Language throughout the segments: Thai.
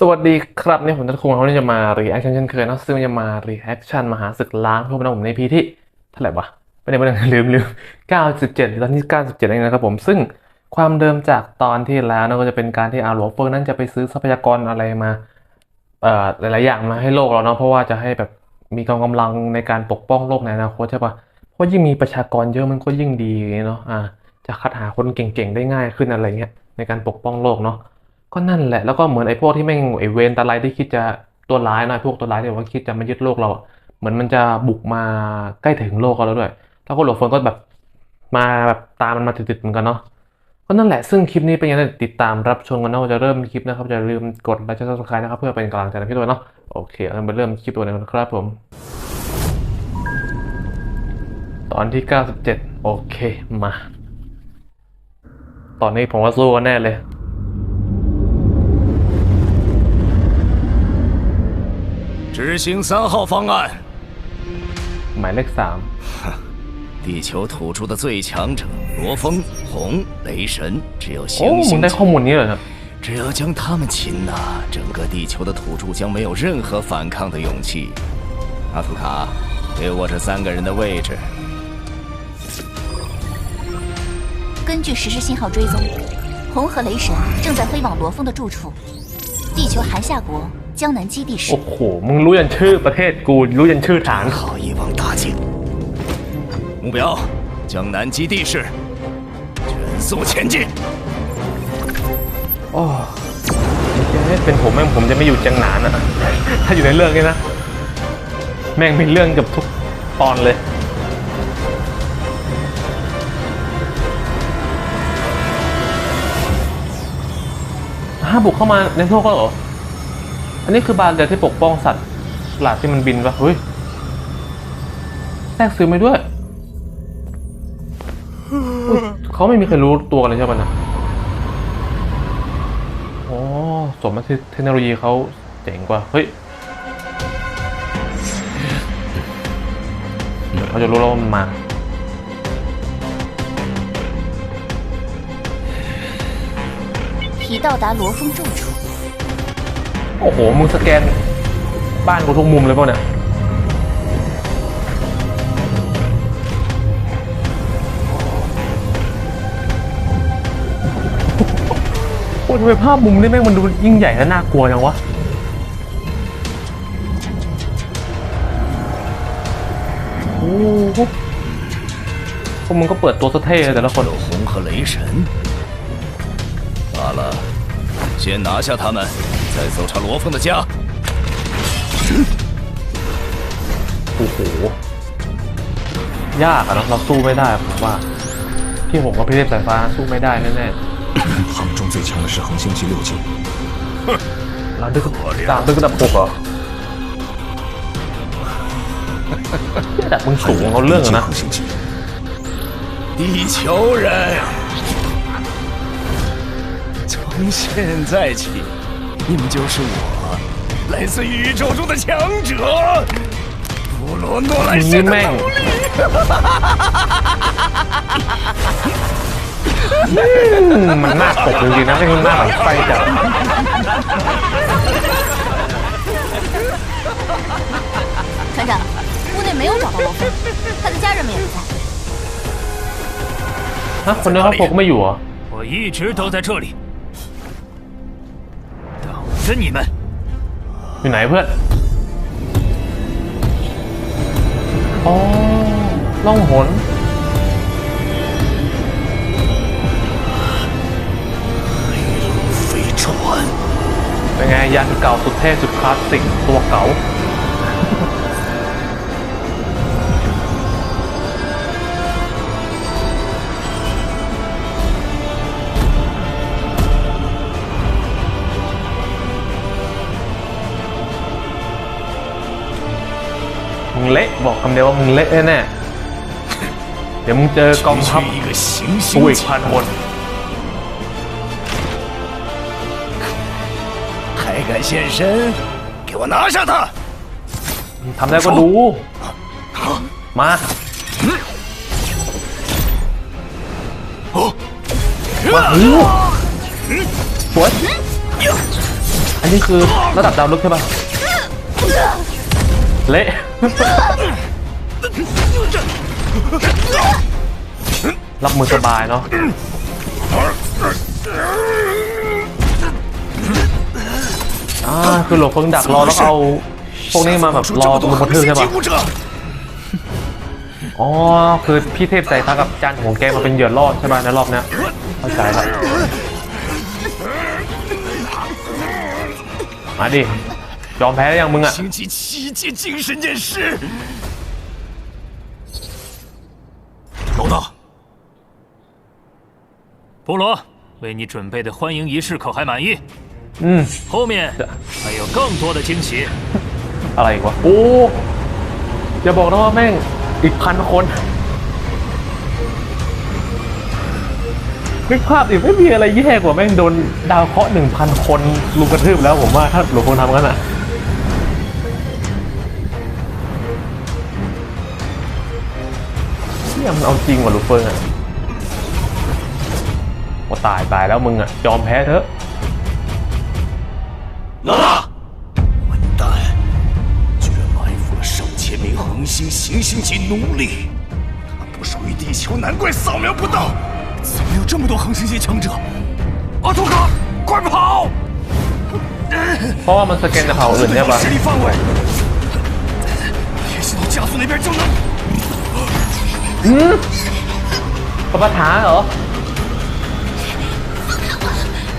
สวัสดีครับนี่ผมจะคุงเขาจะมารีแอคชั่นเช่นเคยนะซึ่งจะมารีแอคชั่นมหาศึกล้างพวกมันผมในพีที่เท่าไหร่วะไม่ได้ไม่ได้ลืมลืม97ตอนที่97เองนะครับผมซึ่งความเดิมจากตอนที่แล้วนะก็จะเป็นการที่อาร์โรเฟอร์นั้นจะไปซื้อทรัพยากรอะไรมาเอ่อหลายๆอย่างมาให้โลกเราเนาะเพราะว่าจะให้แบบมีกองกำลังในการปกป้องโลกในอนาคตใช่ปะเพราะยิ่งมีประชากรเยอะมันก็ยิ่งดีเนาะอ่าจะคัดหาคนเก่งๆได้ง่ายขึ้นอะไรเงี้ยในการปกป้องโลกเนาะ ก็นั่นแหละแล้วก็เหมือนไอ้พวกที่แม่งไอ้เวรตาไลที่คิดจะตัวร้ายหน่อยพวกตัวร้ายที่ว่าคิดจะมายึดโลกเรา เหมือนมันจะบุกมาใกล้ถึงโลกเราแล้วด้วย แล้วก็หลวงฟนก็แบบมาแบบตามมันมาติดๆเหมือนกันเนาะก็นั่นแหละซึ่งคลิปนี้เป็นยังไงติดตามรับชมกันนะว่าจะเริ่มคลิปนะครับอย่าลืมกดไลค์และ subscribe นะครับเพื่อเป็นกำลังใจให้พี่ตัวเนาะโอเคเราไปเริ่มคลิปตัวนี้กันครับผม ตอนที่ 97 โอเคมา ตอนนี้ผมว่าสู้กันแน่เลย 执行三号方案。 หมายเลขสาม 地球土着的最强者罗峰、红、雷神，只有 โอ้ 行 มึง 星 ได้ข้อ 级。 มูลนี้เลยนะ 只要将他们擒拿，整个地球的土着将没有任何反抗的勇气。阿图卡，给我这三个人的位置。根据实时信号追踪，红和雷神正在飞往罗峰的住处，地球韩夏国 江南基地市 โอ้。โห มึงรู้ยันชื่อประเทศกูรู้ยันชื่อฐาน 好一网打尽。目标：江南基地市，全速前进。 โอ้ไม่ใช่เป็นผมแม่งผมจะไม่อยู่จังหนานอะ ถ้าอยู่ในเรื่องนี้นะ แม่งมีเรื่องเกับทุกตอนเลย ห้าบุกเข้ามาในโลกแล้วเหรอ อันนี้คือบาเดียที่ปกป้องสัตว์หลาดที่มันบินปะเฮ้ยแทรกซื้อไม่ด้วยอุ๊ยเขาไม่มีใครรู้ตัวกันเลยใช่ปะนะ โอ้สมมติเทคโนโลยีเขาเจ๋งกว่า เฮ้ยเดี๋ยวเขาจะรู้แล้วว่ามันมา 已到达罗峰住处， โอ้โห มึงสแกน บ้านกูทุกมุมเลยเปล่ะเนี่ย โอ้ทำไมภาพมุมนี่แม่งมันดูยิ่งใหญ่และน่ากลัวจังวะ โอ้โหพวกมึงก็เปิดตัวสะเท่เลยแต่ละคน 有红和雷神。罢了， 先拿下他们，再搜查罗峰的家。 โอ้โห ยากอะเนอะเราสู้ไม่ได้ผมว่า พี่ผมกับพี่เทพสายฟ้าสู้ไม่ได้แน่ 行中最强的是恒星级六级， ๆเราดึกดาวดึกระดับหกเหรอระดับมึงสูงเขาเรื่องอะนะ 恒星级。地球人， 从现在起，你们就是我，来自宇宙中的强者。布罗诺莱 นี่ 神的 แม่ง 能力， อืมมันน่าตกจริงๆนะไม่ใช่หน้าหลังไฟจัด 船长，屋内没有找到罗峰，他的家人们也不在。 ฮะคนในครอบครัวก็ไม่อยู่เหรอ 我一直都在这里， 等着你们。 อยู่ไหนเพื่อน อ๋อ ล่องหน 飞船。 เป็นไงยันเก่าสุดเท่สุดคลาสสิกตัวเก่า งเละบอกคำเดียวว่ามึงเละแน่ๆเดี๋ยวมึงเจอกอง 区 ทัพ 区一个行 กู 星 อีก 级， พันคน 还敢现身？给我拿下他！ ทำได้ก็ดู มา 哦， มาหูสวย อันนี้คือระดับดาวลึกใช่ปะเละ รับมือสบายเนาะอ่าคือหลบเฟิงดักรอแล้วเอาพวกนี้มาแบบรอลงมาทืบใช่ปะ，อ๋อคือพี่เทพใจทักกับจานของแกมาเป็นเหยื่อล่อใช่ปะในรอบเนี้ยเข้าใจละมาดิ อมแพ้ได้ยังมึงอ่ะ 星级七阶精神剑士。老大，菠萝，为你准备的欢迎仪式可还满意？ อืม 后面还有更多的惊喜。 อะไรอีกวะ โอ้ อย่าบอกนะว่าแม่งอีกพันคนนึกภาพดิไม่มีอะไรแย่กว่าแม่งโดนดาวเคราะห์หนึ่งพันคนลุมกระทืบแล้วผมว่าถ้าหลวงพงทำงั้นอ่ะ มันเอาจริงว่ะลูกเฟิงอ่ะว่าตายตายแล้วมึงอ่ะ ยอมแพ้เถอะ 老大，混蛋，居然埋伏了上千名恒星行星级奴隶，他不属于地球，难怪扫描不到。怎么有这么多恒星级强者？阿图卡，快跑！ เพราะว่ามันสแกนจากเผ่าอื่นใช่ปะ 实力范围，联系到加速那边就能。 ปะปะถาเหรอ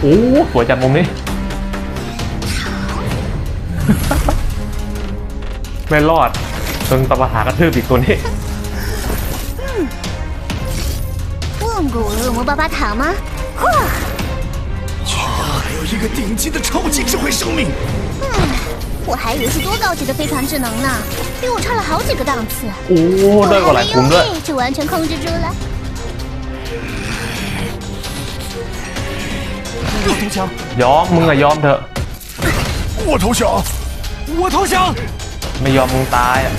โอ้สวยจัดมุมนี้ ไม่รอดจนปะปะถากระทืบอีกตัวนี้ 问过我恶魔巴巴塔吗？嚯！还有一个顶级的超级智慧生命， 我还以为是多高级的飞船智能呢，比我差了好几个档次。 โอ้ได้กว่าหลายกลุ่มด้วย 我还没用力就完全控制住了。我投降， ยอมมึงอะยอมเถอะ 我投降，我投降。 ไม่ยอมมึงตายอะ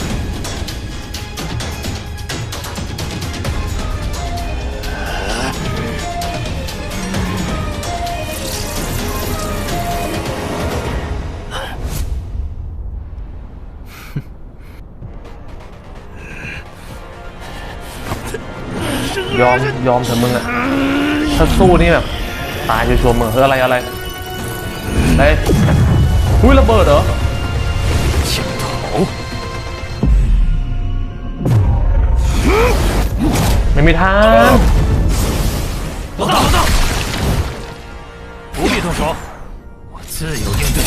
ยอมยอมเถอะมึงอะถ้าสู้นี่แบบตายชัวร์ๆมึงเฮ้ยอะไรอะไรเฮ้ยอุ้ยระเบิดเหรอ ไม่มีทาง 老大，老大，不必动手，我自有应对。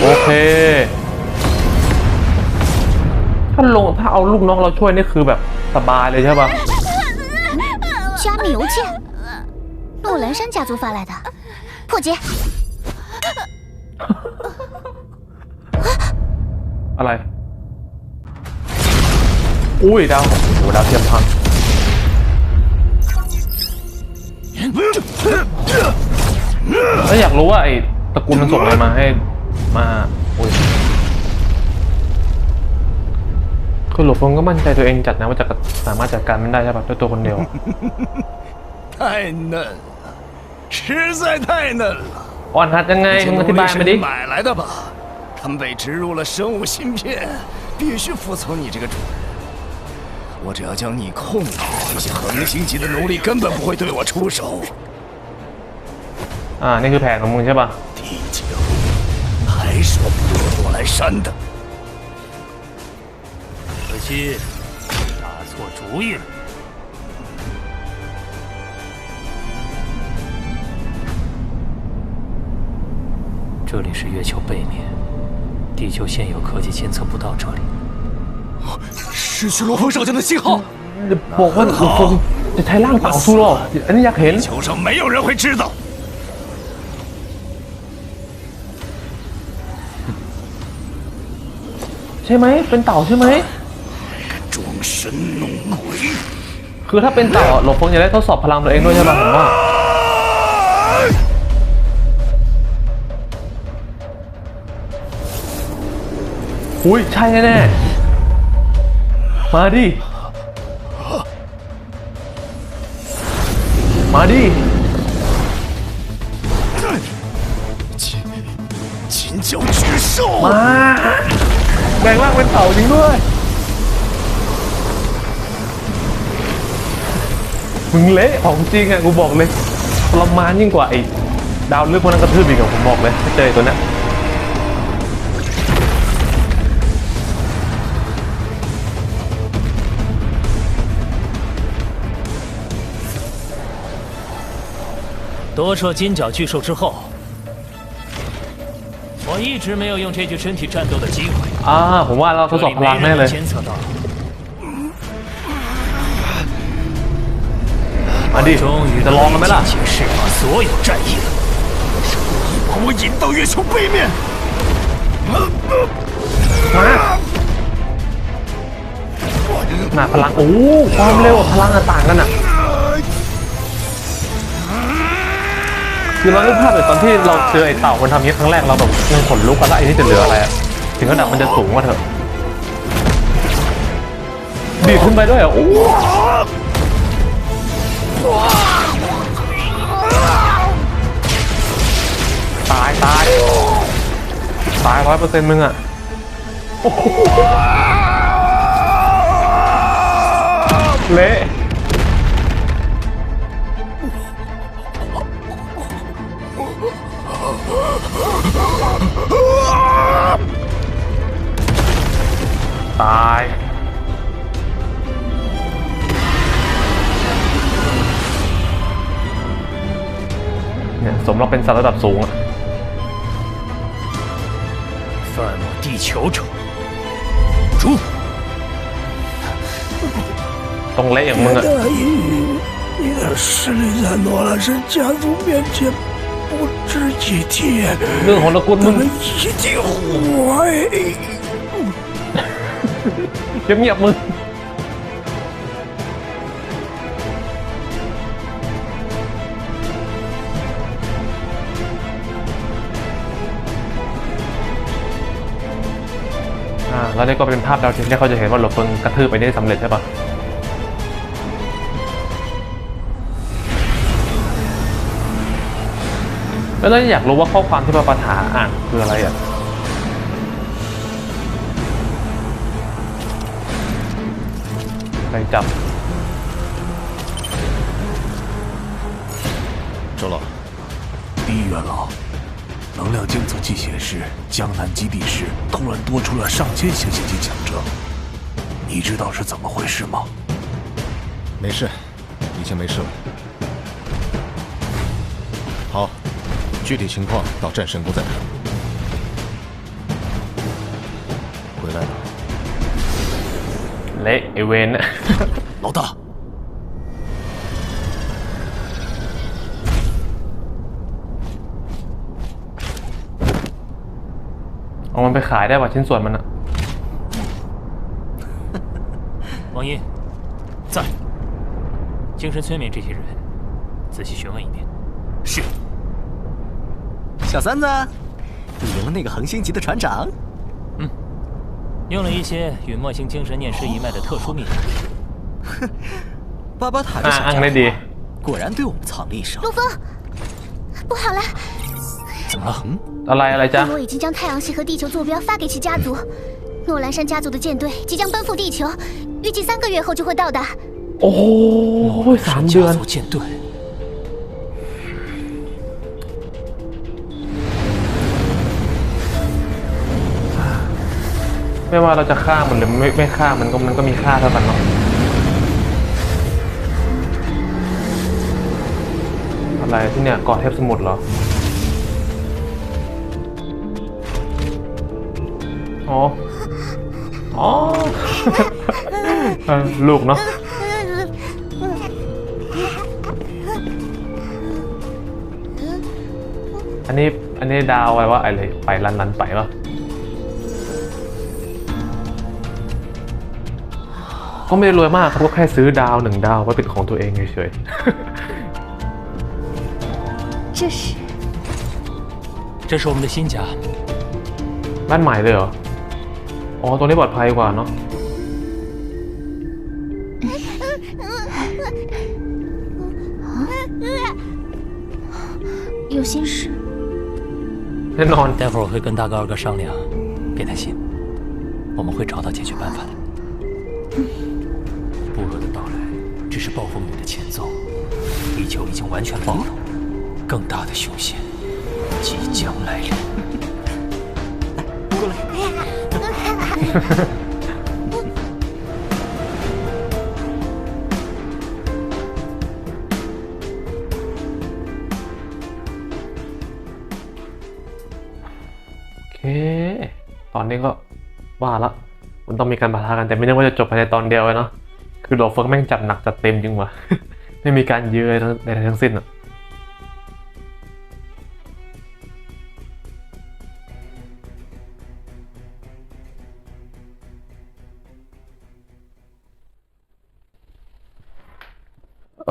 โอเค ถ้าลงถ้าเอาลูกน้องเราช่วยนี่คือแบบสบายเลยใช่ปะ 加密邮件，诺兰山家族发来的，破解。 อะไร อุ้ยดาวโอ้โหดาวเทียมพังแล้วอยากรู้ว่าไอ้ตระกูลมันส่งอะไรมาให้มาอุ้ย คือหลวงพงก็มั่นใจตัวเองจัดนะว่าจะสามารถจัดการมันได้ใช่ปะด้วยตัวคนเดียว 太嫩了，实在太嫩了。 อ่อนหัดยังไง 这 มึงอ 奴 ธิบา 隶 ย 是 มา 你 ดิ 买来的吧？他们被植入了生物芯片，必须服从你这个主人。我只要将你控制，这些恒星级的奴隶根本不会对我出手。 อ่า นี่คือแผนของมึงใช่ปะ 地球还是我不诺兰山的。可 惜打错主意了。这里是月球背面，地球现有科技监测不到这里。失去罗峰上将的信号， บอกว่าหลวงพงจะใช้ร่างเต่าสู้หรออันนี้อยากเห็น 球上没有人会知道。 ใช่ไหม เป็นเต่าใช่ไหม 装 神弄鬼， คือถ้าเป็นเต่าอะหลวงพงจะได้ทดสอบพลังตัวเองด้วยใช่ปะผมว่า อุ้ย ใช่แน่ๆ มาดิ มาดิ มาแบ่งร่างเป็นเต่าจริงด้วย มึงเละของจริงอ่ะ กูบอกเลยทรมานยิ่งกว่าไอ้ดาวเลือดพวกนั้นกระทืบอีกอะผมบอกเลยถ้าเจอไอ้ตัวเนี้ย 夺舍金角巨兽之后，我一直没有用这具身体战斗的机会。 อ่าผมว่าเราท 这 ดสอบ 里 พลัง 没 แน่ 人 เล 能 ย 监测到， มาดิ 终于 จะลองกันไหมล่ะ 尽情释放所有战意了。把我引到月球背面。 มาหนาพลัง โอ้ ความเร็วกับพลังอะต่างกันอะคือเราได้ภาพแบบตอนที่เราเจอไอ้เต่ามันทำอย่างนี้ครั้งแรกเราแบบยังขนลุกกันแล้วไอ้นี่จะเหลืออะไรอะถึงระดับมันจะสูงกว่าเถอะดีดขึ้นไปด้วยเหรอโอ้ ตายตายตายร้อยเปอร์เซ็นต์มึงอะเละตาย เนี่ย สมเราเป็นสัตว์ระดับสูงอะ 犯我地球者，诛！ ต้องเละอย่างมึงอะ 大义，你的实力在罗兰山家族面前不值一提， เรื่องของตระกูลมึง 咱们一定会。 เงียบๆมึง แล้วนี่ก็เป็นภาพดาวเทียมที่เขาจะเห็นว่าหลบเฟิงกระทืบไปได้สำเร็จใช่ปะแล้วเราอยากรู้ว่าข้อความที่พระปาถาอ่านคืออะไรอ่ะ ไปจับ 周老，第一元老， 能量监测器显示江南基地时，突然多出了上千行星级强者。你知道是怎么回事吗？没事，已经没事了。好，具体情况到战神宫再谈。回来了。雷，艾文，哈，老大。เอามันไปขายได้ป่ะชิ้นส่วนมันอะ 王英，在，精神催眠这些人，仔细询问一遍。是小三子，你赢了那个恒星级的船长，用了一些陨墨星精神念师一脉的特殊秘法，巴巴塔这 อ่า 小 อ้าง 家 ได้ดี 伙果然对我们藏力少。陆风，不好了， 怎么了？ อะไรอะไรจ๊ะ 部落已经将太阳系和地球坐标发给其家族，诺兰山家族的舰队即将奔赴地球，预计三个月后就会到达。 โอ้โหสามเดือน 家族舰队， ไม่ว่าเราจะฆ่ามันหรือไม่ไม่ฆ่ามันก็มันก็มีค่าเท่ากันเนาะอะไรที่เนี่ยเกาะเทพสมุทรเหรอ อ๋อ อ๋ อ เออลูกเนาะ อันนี้ อันนี้ดาวอะไรวะอะไรไปลันลันไปวะ ก็ไม่ได้รวยมากครับก็แค่ซื้อดาวหนึ่งดาวไว้เป็นของตัวเองเฉย 这是这是我们的新家， ๆ บ้านใหม่เลยเหรอ อ๋อ ตัวนี้ปลอดภัยกว่าเนาะ 有心事， แน่นอน 待会儿我会跟大哥二哥商量，别担心，我们会找到解决办法的。部落的到来只是暴风雨的前奏，地球已经完全暴露，更大的凶险即将来临。 โอเค ตอนนี้ก็ว่าละ มันต้องมีการปะทะกันแต่ไม่นึกว่าจะจบภายในตอนเดียวเลยเนาะ คือโดเฟิร์กแม่งจัดหนักจัดเต็มจริงวะ ไม่มีการยื้ออะไรทั้งใดทั้งสิ้นอะ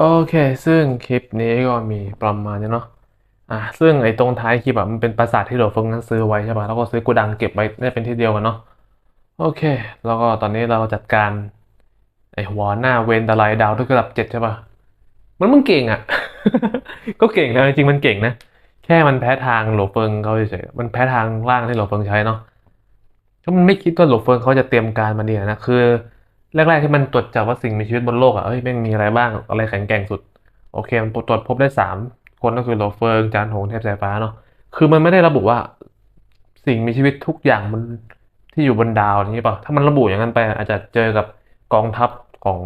โอเค ซึ่งคลิปนี้ก็มีประมาณนี้เนาะ อะ ซึ่งไอ้ตรงท้ายคลิปอะมันเป็นปราสาทที่โดดเฟิงนั้นซื้อไว้ใช่ป่ะแล้วก็ซื้อกูดังเก็บไว้ได้เป็นที่เดียวกันเนาะ โอเค แล้วก็ตอนนี้เราจัดการ ไอ้หัวหน้าเวนดาไลดาวด้วยระดับเจ็ดใช่ป่ะมันมึงเก่งอะ ก็เก่งนะจริงมันเก่งนะ แค่มันแพ้ทางหลเฟิงเขาเฉยๆ มันแพ้ทางล่างที่หลเฟิงใช้เนาะก็มันไม่คิดว่าหลเฟิงเขาจะเตรียมการมาดีนะ คือ แรกๆที่มันตรวจจับว่าสิ่งมีชีวิตบนโลกอะเอ้ยแม่งมีอะไรบ้างอะไรแข็งแกร่งสุด โอเค มันตรวจพบได้สามคนก็คือโหลเฟิงจานหงเทพสายฟ้าเนาะคือมันไม่ได้ระบุว่าสิ่งมีชีวิตทุกอย่างมันที่อยู่บนดาวนี้เปล่าถ้ามันระบุอย่างนั้นไป อาจจะเจอกับกองทัพของ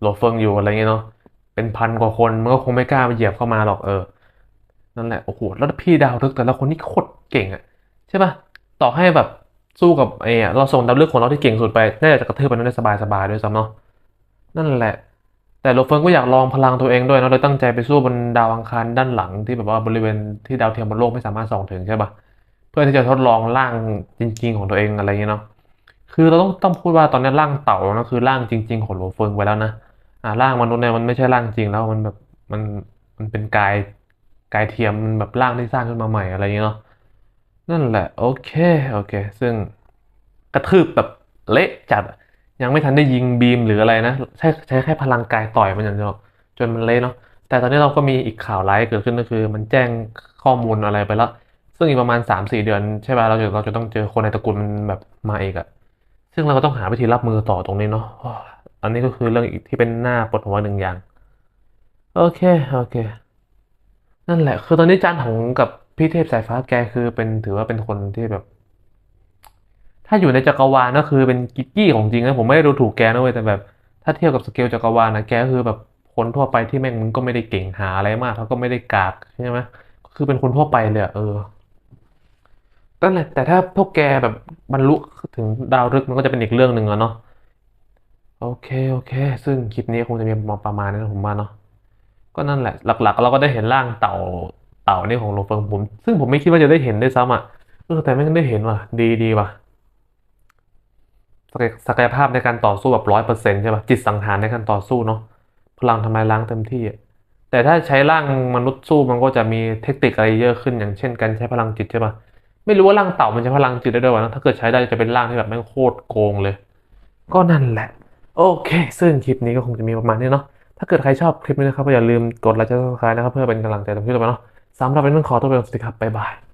โหลเฟิงอยู่อะไรเงี้ยเนาะเป็นพันกว่าคนมันก็คงไม่กล้ามาเหยียบเข้ามาหรอกเออนั่นแหละโอ้โหแล้วพี่ดาวลึกแต่ละคนนี่โคตรเก่งอะใช่ป่ะต่อให้แบบ สู้กับไอ้เราส่งดาวลึกของเราที่เก่งสุดไป น่าจะกระเทืบมันได้สบายๆด้วยซ้ำเนาะนั่นแหละ แต่โลเฟิร์นก็อยากลองพลังตัวเองด้วยเนอะเลยตั้งใจไปสู้บนดาวอังคารด้านหลังที่แบบว่าบริเวณที่ดาวเทียมบนโลกไม่สามารถส่องถึงใช่ป่ะเพื่อที่จะทดลองร่างจริง ๆ ของตัวเองอะไรอย่างเงี้ยเนาะคือเราต้องต้องพูดว่าตอนนี้ร่างเต่านะคือร่างจริง ๆ ของโลเฟิร์นไว้แล้วนะอ่าร่างมนุษย์เนี่ยมันไม่ใช่ร่างจริงแล้วมันแบบมันมันเป็นกายกายเทียมมันแบบร่างที่สร้างขึ้นมาใหม่อะไรอย่างเงี้ยเนาะ นั่นแหละ โอเคโอเค ซึ่งกระทืบแบบเละจัด ยังไม่ทันได้ยิงบีมหรืออะไรนะ ใช้ใช้แค่พลังกายต่อยมันอย่างเดียวจนมันเละเนาะแต่ตอนนี้เราก็มีอีกข่าวร้ายเกิดขึ้นก็คือ มันแจ้งข้อมูลอะไรไปแล้ว ซึ่งอีกประมาณสามสี่เดือนใช่ป่ะเราจะเราจะต้องเจอคนในตระกูลมันแบบมาอีกอะซึ่งเราก็ต้องหาวิธีรับมือต่อตรงนี้เนาะอันนี้ก็คือเรื่องอีกที่เป็นหน้าปวดหัวหนึ่งอย่าง โอเค โอเค นั่นแหละ คือตอนนี้จานหงกับ พี่เทพสายฟ้าแกคือเป็นถือว่าเป็นคนที่แบบ ถ้าอยู่ในจักรวาลก็คือเป็นกิกกี้ของจริงนะผมไม่ได้ดูถูกแกนะเว้ยแต่แบบ ถ้าเทียบกับสเกลจักรวาลนะแกคือแบบคนทั่วไปที่แม่งมันก็ไม่ได้เก่งหาอะไรมากเขาก็ไม่ได้กากใช่ไหมก็คือเป็นคนทั่วไปเลยเออนั่นแหละแต่ถ้าพวกแกแบบบรรลุถึงดาวฤกษ์มันก็จะเป็นอีกเรื่องหนึ่งอะเนาะโอเคโอเค ซึ่งคลิปนี้คงจะมีประมาณนี้นะผมว่าเนาะก็นั่นแหละหลักๆ เราก็ได้เห็นร่างเต่า ต่านี่ของโลเฟิงผม ซึ่งผมไม่คิดว่าจะได้เห็นด้วยซ้ำอะเออแต่ไม่ได้เห็นว่ะ ดีดีว่ะศักยภาพในการต่อสู้แบบร้อยเปอร์เซ็นต์ใช่ป่ะจิตสังหารในการต่อสู้เนาะพลังทำลายล้างเต็มที่อะแต่ถ้าใช้ร่างมนุษย์สู้มันก็จะมีเทคนิคอะไรเยอะขึ้นอย่างเช่น การใช้พลังจิตใช่ป่ะไม่รู้ว่าร่างเต่ามันใช้พลังจิตได้ด้วยวะนะถ้าเกิดใช้ได้จะเป็นร่างที่แบบแม่งโคตรโกงเลย ก็นั่นแหละ โอเค ซึ่งคลิปนี้ก็คงจะมีประมาณนี้เนาะถ้าเกิดใครชอบคลิปนี้นะครับก็อย่าลืมกดไลค์และ subscribe นะครับเพื่อเป็นกำลังใจทำคลิปต่อไปเนาะ สำหรับวันนี้ต้องขอตัวไปก่อนสวัสดีครับบ๊ายบาย